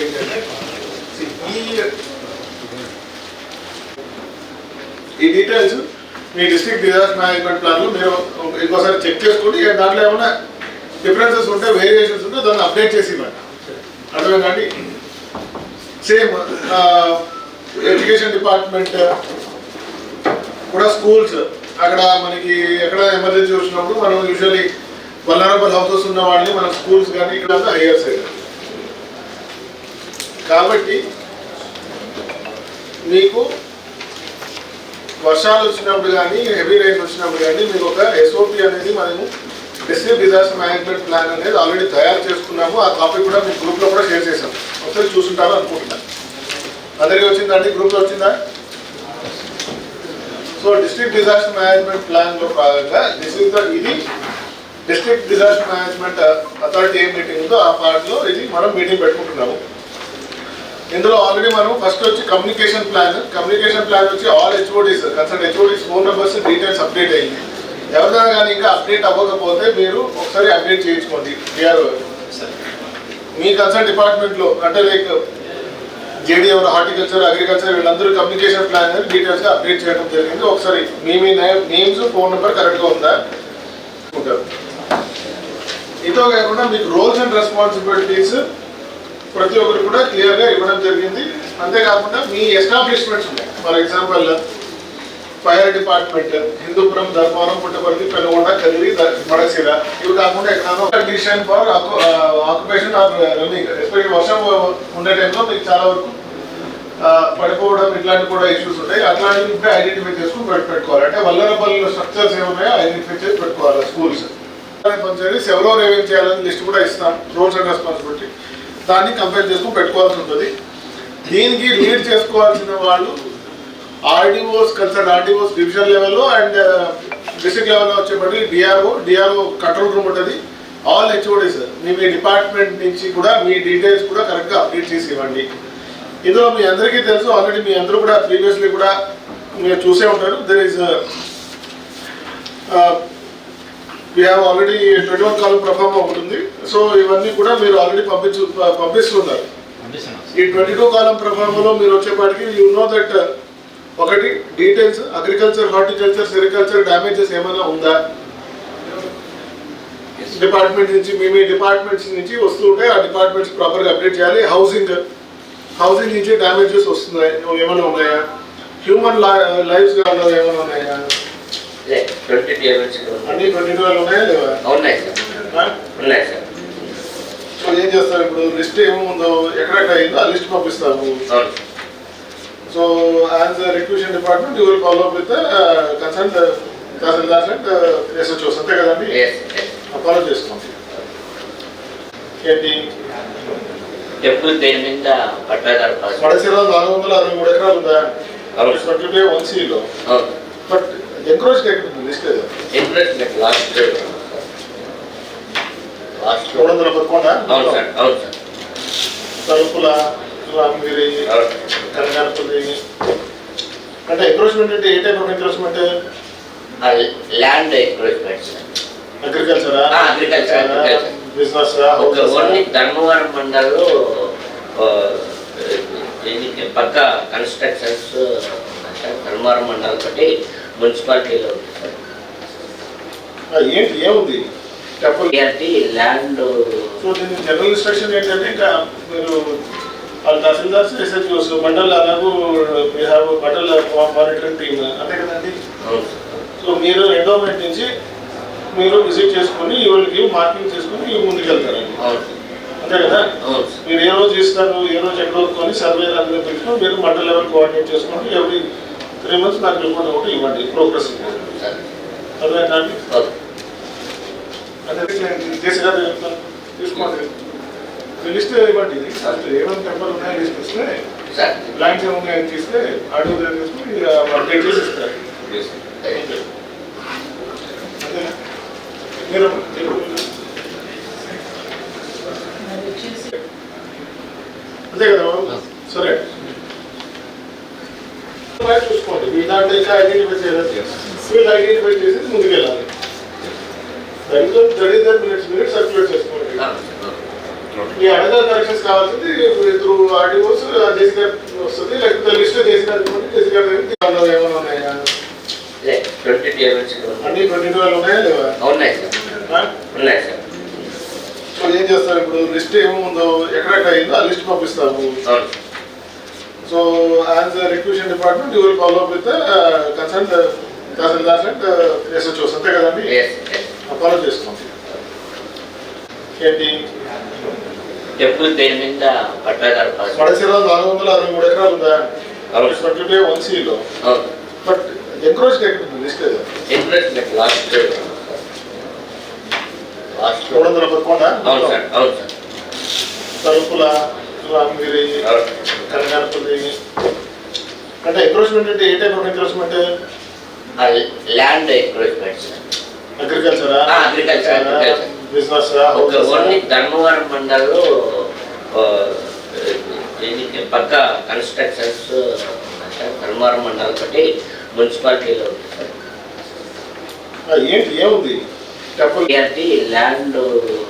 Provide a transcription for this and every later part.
ఏంటంటే ఈ డీటెయిల్స్ మీ డిస్ట్రిక్ట్ డిజాస్టర్ మేనేజ్మెంట్ ప్లాన్లో మీరు ఇంకోసారి చెక్ చేసుకోండి. దాంట్లో ఏమైనా డిఫరెన్సెస్ ఉంటే వేరియేషన్స్ ఉంటే దాన్ని అప్డేట్ చేసి ఇవ్వండి. అర్థమే కానీ సేమ్ ఎడ్యుకేషన్ డిపార్ట్మెంట్ కూడా స్కూల్స్ అక్కడ మనకి ఎక్కడ ఎమర్జెన్సీ వచ్చినప్పుడు మనం యూజువల్లీ వల్నరబుల్ హౌసెస్ ఉన్న వాళ్ళని మన స్కూల్స్ కానీ ఇక్కడ హైయర్ సైడ్ కాబట్టి మీకు వర్షాలు వచ్చినప్పుడు కానీ హెవీ రైన్ వచ్చినప్పుడు కానీ మీకు ఒక ఎస్ఓపి అనేది మనము డిస్ట్రిక్ట్ డిజాస్టర్ మేనేజ్మెంట్ ప్లాన్ అనేది ఆల్రెడీ తయారు చేసుకున్నాము. ఆ కాపీ కూడా మీ గ్రూప్లో కూడా షేర్ చేసాం ఒకసారి చూసుంటారు అనుకుంటున్నాను అందరికీ వచ్చిందండి? గ్రూప్లో వచ్చిందా? సో డిస్ట్రిక్ట్ డిజాస్టర్ మేనేజ్మెంట్ ప్లాన్లో భాగంగా డిస్ట్రిక్ట్ ఇది డిస్ట్రిక్ట్ డిజాస్టర్ మేనేజ్మెంట్ అథారిటీ ఏం మీటింగ్ ఉందో ఆ పార్ట్లో ఇది మనం మీటింగ్ పెట్టుకుంటున్నాము. ఇందులో ఆల్రెడీ మనం ఫస్ట్ వచ్చి కమ్యూనికేషన్ ప్లాన్ కమ్యూనికేషన్ ప్లాన్ వచ్చి all HODs concern HODs phone numbers details update అయ్యింది ఎవరైనా కానీ ఇంకా అప్డేట్ అవ్వకపోతే మీరు ఒకసారి అప్డేట్ చేయించుకోండి డిఆర్ఓ. మీ కన్సర్న్ డిపార్ట్మెంట్లో అంటే లైక్ జేడీ ఎవరు హార్టికల్చర్ అగ్రికల్చర్ వీళ్ళందరూ కమ్యూనికేషన్ ప్లాన్ అనేది డీటెయిల్స్గా అప్డేట్ చేయడం జరిగింది. ఒకసారి మీ మీ నేమ్స్ ఫోన్ నెంబర్ కరెక్ట్గా ఉందా? ఉంటారు ఇంతో కాకుండా మీకు రోల్స్ అండ్ రెస్పాన్సిబిలిటీస్ ప్రతి ఒక్కరు కూడా క్లియర్గా ఇవ్వడం జరిగింది. అంతేకాకుండా మీ ఎస్టాబ్లిష్మెంట్స్ ఉన్నాయి. For example fire department Hindupur Dharmavaram Puttaparthi Penukonda Kadiri Madasira ఇవి కాకుండా ఎక్కడైనా condition for occupation or running special వర్షం ఉండే టైంలో మీకు చాలా వరకు పడిపోవడం ఇట్లాంటి కూడా ఇష్యూస్ ఉంటాయి. అట్లాంటివి ఐడెంటిఫై చేసుకుని పెట్టు పెట్టుకోవాలి. అంటే వల్లరబల్ స్ట్రక్చర్స్ ఏమున్నాయో ఐడెంటిఫై చేసి పెట్టుకోవాలి స్కూల్స్ పంచాయతీస్ ఎవరో ఏమేం చేయాలని లిస్ట్ కూడా ఇస్తాం. రోల్స్ అండ్ రెస్పాన్సిబిలిటీ దాన్ని కంపేర్ చేసుకుని పెట్టుకోవాల్సి ఉంటుంది. దీనికి లీడ్ చేసుకోవాల్సిన వాళ్ళు ఆర్డీఓస్ కన్సర్న్ ఆర్డీఓస్ డివిజన్ లెవెల్లో అండ్ డిస్ట్రిక్ట్ లెవెల్లో వచ్చేప్పటికి డిఆర్ఓ డిఆర్ఓ కంట్రోల్ రూమ్ ఉంటుంది. ఆల్ హెచ్ఓడీస్ మీ మీ డిపార్ట్మెంట్ నుంచి కూడా మీ డీటెయిల్స్ కూడా కరెక్ట్గా అప్డేట్ చేసి ఇవ్వండి. ఇందులో మీ అందరికీ తెలుసు ఆల్రెడీ మీ అందరూ కూడా ప్రీవియస్లీ కూడా మీరు చూసే ఉంటారు. There is we have already twenty one కాలం ఒకటి ఉంది సో ఇవన్నీ కూడా మీరు ఆల్రెడీ పంపించు పంపిస్తున్నారు ఈ ట్వంటీ టూ కాలం ప్రభావంలో మీరు వచ్చేపాటికి యూ నో దట్ ఒకటి details agriculture horticulture sericulture damages ఏమైనా ఉందా? డిపార్ట్మెంట్ నుంచి మీ మీ డిపార్ట్మెంట్స్ నుంచి వస్తూ ఉంటే ఆ డిపార్ట్మెంట్స్ ప్రాపర్గా అప్డేట్ చేయాలి. హౌసింగ్ హౌసింగ్ నుంచి డ్యామేజెస్ వస్తున్నాయి. ఏమైనా ఉన్నాయా? హ్యూమన్ లైఫ్స్ ఏమైనా ఉన్నాయా? ట్వంటీ టేబుల్స్ అన్ని ట్వంటీ టూ ఉన్నాయా లేవా? ఉన్నాయి సార్? ఉన్నాయి సార్. సో ఏం చేస్తారు ఇప్పుడు? లిస్ట్ ఏముందో ఎక్కడెక్కడ అయిందో ఆ లిస్ట్ పంపిస్తాము. So as recursion department you will follow with consult tahsildars and SHOs. అంతే కదండి ఫాలో చేసుకోండి. ఏంటి? టెంపుల్ పేరు మీద పట్టాదారు పాస్ మడసిర నాలుగు వందల అరవై మూడు ఎకరాలు ఉందా? వన్ సిలో బట్ ఎంక్రోచ్ ఉంది లిస్ట్ లాస్ట్ లాస్ట్ మూడు వందల పదకొండ అవును సార్ అవును సార్. తలుపుల రామగిరి అవును. కనకానపల్లి అంటే ఎంక్రోచ్మెంట్ అంటే ఏ type of encroachment land encroachment అగ్రికల్చరా? agriculture. Business only Dharmavaram మండలంలో పక్క కన్స్ట్రక్షన్స్ ధర్మవరం మండలం తోటి మున్సిపాలిటీలో ఏంటి ఏముంది? ల్యాండ్. సో దీని జనరల్ ఇన్స్ట్రక్షన్ ఏంటంటే ఇంకా మీరు వాళ్ళ తహసీల్దార్స్ ఎస్హెచ్ఓస్ మండల్ అలాగూ we have mandal monitoring team అంతే కదండి? సో మీరు ఎండోమెంట్ నుంచి మీరు విజిట్ చేసుకొని వాళ్ళకి మార్కింగ్ చేసుకొని ఇవి ముందుకెళ్తారండి. అంతే కదా? మీరు ఏ రోజు ఇస్తారు ఏ రోజు ఎక్కడ వరకు సర్వే అందులో పెట్టుకొని మీరు మండల్ లెవెల్ కోఆర్డినేట్ చేసుకొని ఎవ్రీ త్రీ మంత్స్ నాకు రిపోర్ట్ ఒకటి ఇవ్వండి ప్రోగ్రెస్ అర్థమైందండి అదే చేసి కదా తీసుకోండి. లిస్ట్ ఇవ్వండి. అసలు ఏమేమి టెంపర్ ఉన్నాయో లిస్ట్ ఇస్తే ఏమున్నాయని తీస్తే అడుగు తీసుకుని అప్డేట్ చేసి ఇస్తారు. మీరు అంతే కదా బాబు? సరే మరి చూసుకోండి మీ దాంట్లో ఇంకా ఐడెంటిఫై చేయాలి వీళ్ళు ఐడెంటిఫై చేసి ముందుకెళ్ళాలి. That is that is minutes minutes circulate చేసుకోండి. అవును సార్ ఈ అడగా కరెక్షన్స్ కావాల్సింది త్రూ ఆర్డీఓస్ జేసీ గారు వస్తుంది లేకపోతే లిస్ట్ జేసీ గారు జేసీ ఏమైనా ఉన్నాయా? అన్ని ట్వంటీ ట్వెల్వ్ ఉన్నాయా లేవా? ఉన్నాయి సార్? ఉన్నాయి సార్. సో ఏం చేస్తారు ఇప్పుడు? లిస్ట్ ఏముందో ఎక్కడెక్కడ అయిందో ఆ లిస్ట్ పంపిస్తాము. అవును so as recursion department you will follow up with consult tahsildars and SHOs అంతే కదండి? ఎస్ ఫాలో చేసుకోండి. ఏంటి? టెంపుల్ పేరు మీద పట్టాదారు పాస్ పడసిలో నాలుగు వందల అరవై మూడు ఎకరాలు ఉందా? అవును. ట్వంటీ వన్ సిలో బట్ ఎంక్రోచ్ ఉంది లిస్ట్ లేదు లాస్ట్ లాస్ట్ మూడు వందల పదకొండ? అవును సార్ అవును సార్ తలుపుల కనకానపల్లి అంటే ఎంక్రోచ్మెంట్ అంటే ఏ type of encroachment land encroachment అగ్రికల్చరా agriculture. Business only Dharmavaram మండలంలో పక్క కన్స్ట్రక్షన్స్ ధర్మవరం మండలం ఒకటి మున్సిపాలిటీలో ఉంది సార్. ఏంటి ఏముంది? ల్యాండ్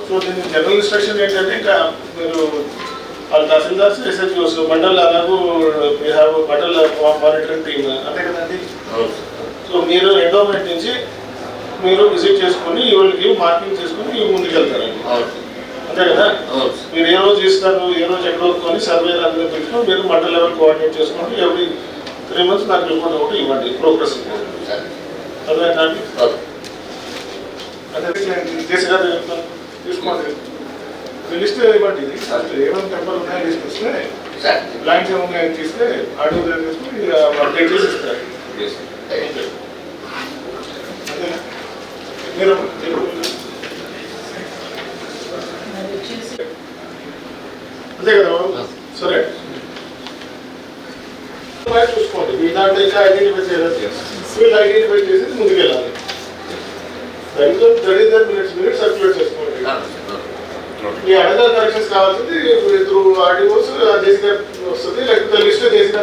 సో దీని జనరల్ ఇన్స్ట్రక్షన్ ఏంటంటే ఇంకా మీరు వాళ్ళ తహసీల్దార్స్ ఎస్హెచ్ఓస్ మండల్ అలాగూ we have mandal monitoring team అంతే కదండి సో మీరు ఎండోమెంట్ నుంచి మీరు విజిట్ చేసుకొని వీళ్ళకి మార్కింగ్ చేసుకొని ముందుకెళ్తారండి అంతే కదా మీరు ఏ రోజు ఇస్తారు ఏ రోజు ఎక్కడ వస్తుంది సర్వే అందరూ పెట్టుకొని మీరు మండల్ లెవెల్ కోఆర్డినేట్ చేసుకొని ఎవ్రీ త్రీ మంత్స్ నాకు రిపోర్ట్ ఒకటి ఇవ్వండి ప్రోగ్రెస్ అర్థమైందండి ఓకే అదే తీసుకోండి లిస్ట్ ఇవ్వండి ఇది ఏమేమి టెంపర్ ఉన్నాయో లిస్ట్ ఇస్తే సార్ ప్లాన్స్ ఏమున్నాయని తీస్తే అడుగు దగ్గర తీసుకుని అప్డేట్ చేసి ఇస్తారు అంతేనా మీరు అంతే కదా బాబు? సరే. బాగా చూసుకోండి? మీ దాంట్లో ఇంకా ఐడెంటిఫై చేయాలి వీళ్ళు ఐడెంటిఫై చేసి ముందుకెళ్ళాలి. Thirty thirty minutes minutes circulate చేసుకోండి. ఈ అడగా కరెక్షన్స్ కావాల్సింది త్రూ ఆర్డీఓస్ వస్తుంది లేకపోతే లిస్ట్ చేసిన